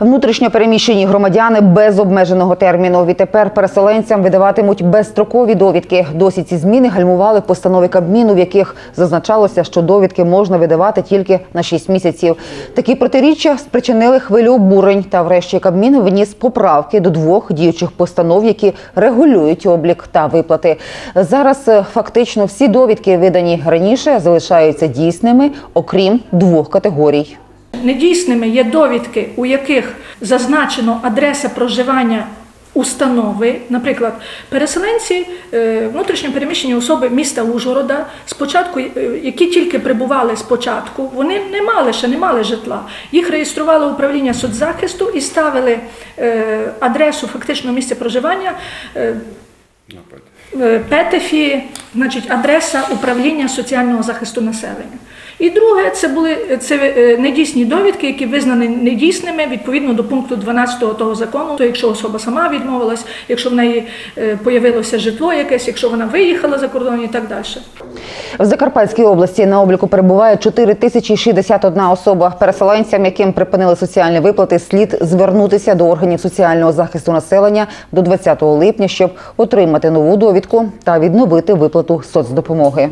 Внутрішньо переміщені громадяни без обмеженого терміну. Відтепер переселенцям видаватимуть безстрокові довідки. Досі ці зміни гальмували постанови Кабміну, в яких зазначалося, що довідки можна видавати тільки на 6 місяців. Такі протиріччя спричинили хвилю обурень. Та врешті Кабмін вніс поправки до двох діючих постанов, які регулюють облік та виплати. Зараз е, фактично всі довідки, видані раніше, залишаються дійсними, окрім двох категорій. Недійсними є довідки, у яких зазначено адреса проживання установи, наприклад, переселенці, е, внутрішньо переміщені особи міста Ужгорода, спочатку, е, які тільки прибували спочатку, вони не мали ще не мали житла. Їх реєструвало управління соцзахисту і ставили е, адресу фактично місця проживання. Е, ПЕТЕФІ, значить, адреса управління соціального захисту населення. І друге, це були це е, недійсні довідки, які визнані недійсними відповідно до пункту 12 того закону. То якщо особа сама відмовилась, якщо в неї е, появилося житло якесь, якщо вона виїхала за кордон і так далі. В Закарпатській області на обліку перебуває 4061 особа. Переселенцям, яким припинили соціальні виплати, слід звернутися до органів соціального захисту населення до 20 липня, щоб отримати нову довідку та відновити виплату соцдопомоги.